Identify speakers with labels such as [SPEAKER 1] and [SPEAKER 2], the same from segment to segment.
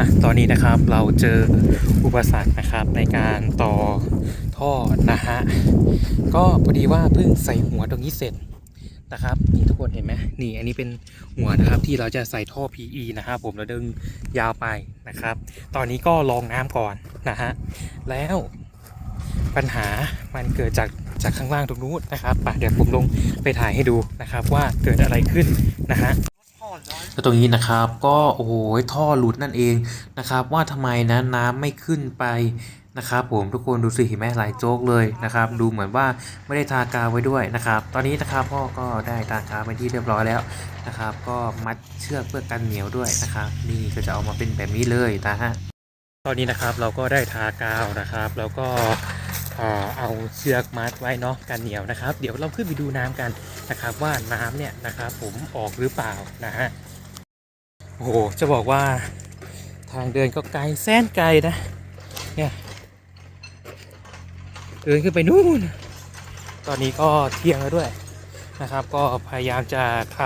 [SPEAKER 1] อะตอนนี้นะครับเราเจออุปสรรคนะครับในการต่อท่อนะฮะก็พอดีว่าเพิ่งใส่หัวตรงนี้เสร็จนะครับนี่ทุกคนเห็นไหมนี่อันนี้เป็นหัวนะครับที่เราจะใส่ท่อ PE นะครับผมแล้วดึงยาวไปนะครับ ตอนนี้ก็ลองน้ำก่อนนะฮะแล้วปัญหามันเกิดจากจากข้างล่างตรงนู้นนะครับไปเดี๋ยวผมลงไปถ่ายให้ดูนะครับว่าเกิดอะไรขึ้นนะฮะ แล้วตรงนี้นะครับก็โอ้โหท่อหลุดนั่นเองนะครับ ว่าทำไมนะน้ำไม่ขึ้นไปนะครับผมทุกคนดูสิเห็นไหมหลายโจ๊กเลยนะครับ ดูเหมือนว่าไม่ได้ทากาวไว้ด้วยนะครับ ตอนนี้นะครับพ่อก็ได้ทากาวไปที่เรียบร้อยแล้วนะครับ ก็มัดเชือกเพื่อกันเหนียวด้วยนะครับ นี่ก็จะเอามาเป็นแบบนี้เลยนะฮะตอนนี้นะครับเราก็ได้ทากาวนะครับ แล้วก็ เออเอาเชือกมัดไว้เนาะกันเหนียวนะครับ เดี๋ยวเราขึ้นไปดูน้ำกันนะครับ ว่าน้ำเนี่ยนะครับผมออกหรือเปล่านะฮะโอ้โหจะบอกว่าทางเดินก็ไกลแสนไกลนะเนี่ยเดินขึ้นไปนู่นตอนนี้ก็เที่ยงแล้วด้วยนะครับ ก็พยายามจะท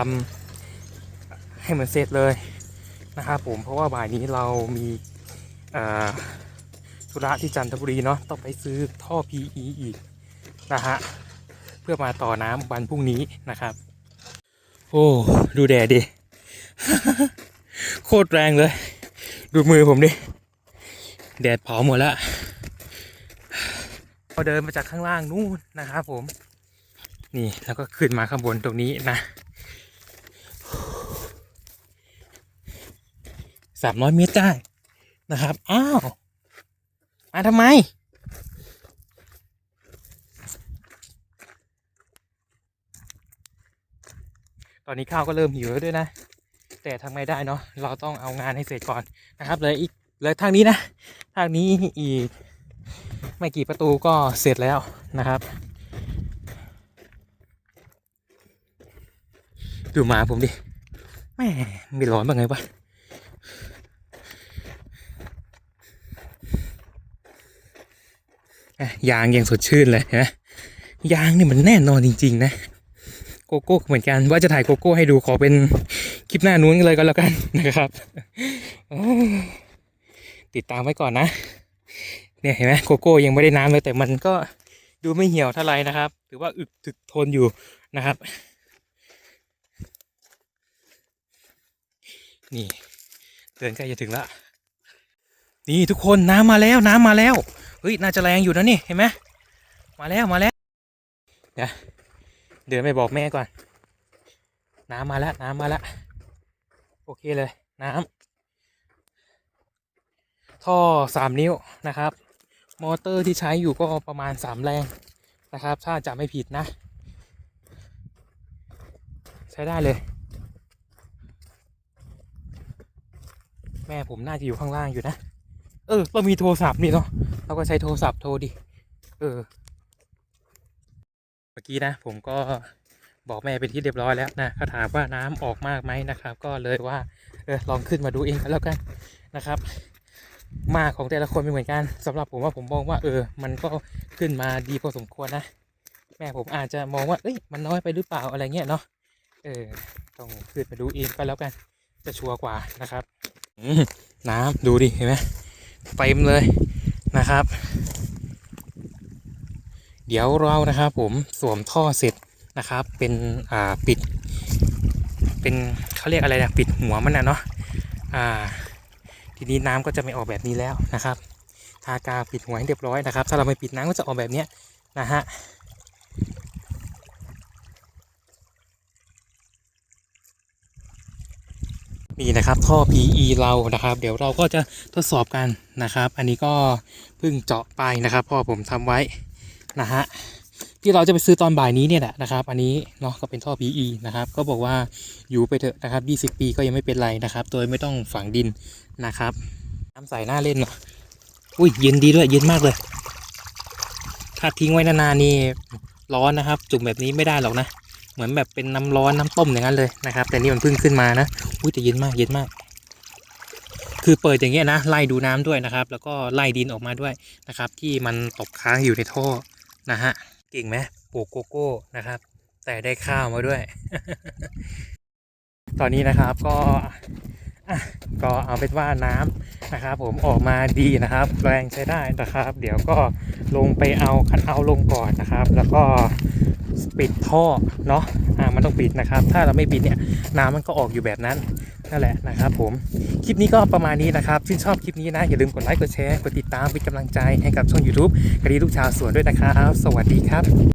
[SPEAKER 1] ำให้มันเสร็จเลยนะครับผมเพราะว่าบ่ายนี้เรามีอ่อ ธุระที่จันทบุรีเนาะต้องไปซื้อท่อ PE อีกนะฮะเพื่อมาต่อน้ำวันพรุ่งนี้นะครับ โอ้ดูแดดดิโคตรแรงเลย ดูมือผมดิ แดดเผาหมดแล้วพอเดินมาจากข้างล่างนู่นนะครับผม นี่แล้วก็ขึ้นมาข้างบนตรงนี้นะสามร้อยเมตรได้นะครับ อ้าว มาทำไม ตอนนี้ข้าวก็เริ่มหิวแล้วด้วยนะ แต่ทำไงได้เนาะ เราต้องเอางานให้เสร็จก่อนนะครับเลยอีกเลยทางนี้นะ ทางนี้อีก ไม่กี่ประตูก็เสร็จแล้วนะครับ ดูหมาผมดิ แม่ไม่ร้อนบ้างไงวะอะ ยางยังสดชื่นเลยนะยางนี่มันแน่นอนจริง ๆ นะ โกโก้เหมือนกันว่าจะถ่ายโกโก้ให้ดูขอเป็นคลิปหน้านู้นเลยก็แล้วกันนะครับติดตามไว้ก่อนนะ เนี่ยเห็นไหมโกโก้ยังไม่ได้น้ำเลยแต่มันก็ดูไม่เหี่ยวเท่าไหร่นะครับ ถือว่าอึดถึกทนอยู่นะครับ นี่เดินใกล้จะถึงละนี่ทุกคนน้ำมาแล้วน้ำมาแล้ว เฮ้ยน่าจะแรงอยู่นะนี่เห็นไหมมาแล้วมาแล้วเดี๋ยวเดินไปบอกแม่ก่อน น้ำมาแล้วน้ำมาแล้วโอเคเลยน้ำท่อสามนิ้วนะครับ มอเตอร์ที่ใช้อยู่ก็ประมาณสามแรงนะครับ ถ้าจะไม่ผิดนะ ใช้ได้เลย แม่ผมน่าจะอยู่ข้างล่างอยู่นะ เออ เรามีโทรศัพท์นี่เนาะเราก็ใช้โทรศัพท์โทรดิ เออ เมื่อกี้นะ ผมก็บอกแม่เป็นที่เรียบร้อยแล้วนะเขาถามว่าน้ำออกมากไหมนะครับ ก็เลยว่าเออลองขึ้นมาดูเองก็แล้วกันนะครับ มากของแต่ละคนไม่เหมือนกันสำหรับผมว่าผมมองว่า เออ มันก็ขึ้นมาดีพอสมควรนะแม่ผมอาจจะมองว่าเอ้ยมันน้อยไปหรือเปล่าอะไรเงี้ยเนาะเออต้องขึ้นมาดูเองก็แล้วกัน จะชัวร์กว่านะครับอืมน้ำดูดิเห็นไหม เต็มเลยนะครับ เดี๋ยวเรานะครับผมสวมท่อเสร็จนะครับ เป็นอ่าปิด เป็นเขาเรียกอะไรนะปิดหัวมันนะเนาะอ่า ทีนี้น้ำก็จะไม่ออกแบบนี้แล้วนะครับทากาวปิดหัวให้เรียบร้อยนะครับ ถ้าเราไม่ปิดน้ำก็จะออกแบบเนี้ยนะฮะ นี่นะครับท่อ PE เรานะครับ เดี๋ยวเราก็จะทดสอบกันนะครับ อันนี้ก็เพิ่งเจาะไปนะครับพ่อผมทำไว้นะฮะที่เราจะไปซื้อตอนบ่ายนี้เนี่ยแหละนะครับ อันนี้เนาะก็เป็นท่อ PE นะครับก็บอกว่าอยู่ไปเถอะนะครับ 20 ปีก็ยังไม่เป็นไรนะครับโดยไม่ต้องฝังดินนะครับน้ำใสหน้าเล่นเนาะอุ้ยเย็นดีด้วยเย็นมากเลย ถ้าทิ้งไว้นานๆนี่ร้อนนะครับ จุ่มแบบนี้ไม่ได้หรอกนะ เหมือนแบบเป็นน้ำร้อนน้ำต้มอย่างนั้นเลยนะครับ แต่นี่มันเพิ่งขึ้นมานะอุ้ยแต่เย็นมากเย็นมาก คือเปิดอย่างเงี้ยนะไล่ดูน้ำด้วยนะครับ แล้วก็ไล่ดินออกมาด้วยนะครับ ที่มันตกค้างอยู่ในท่อนะฮะเก่งไหมปลูกโกโก้นะครับ แต่ได้ข้าวมาด้วย ตอนนี้นะครับก็ ก็เอาเป็นว่าน้ำนะครับผมออกมาดีนะครับ แรงใช้ได้นะครับ เดี๋ยวก็ลงไปเอาคัดเอาลงก่อนนะครับ แล้วก็ปิดท่อเนาะอ่ามันต้องปิดนะครับ ถ้าเราไม่ปิดเนี่ยน้ำมันก็ออกอยู่แบบนั้นนั่นแหละนะครับผมคลิปนี้ก็ประมาณนี้นะครับชื่นชอบคลิปนี้นะ อย่าลืมกดไลค์กดแชร์กดติดตามเป็นกำลังใจให้กับช่อง YouTube กระดีลูกชาวสวนด้วยนะครับ สวัสดีครับ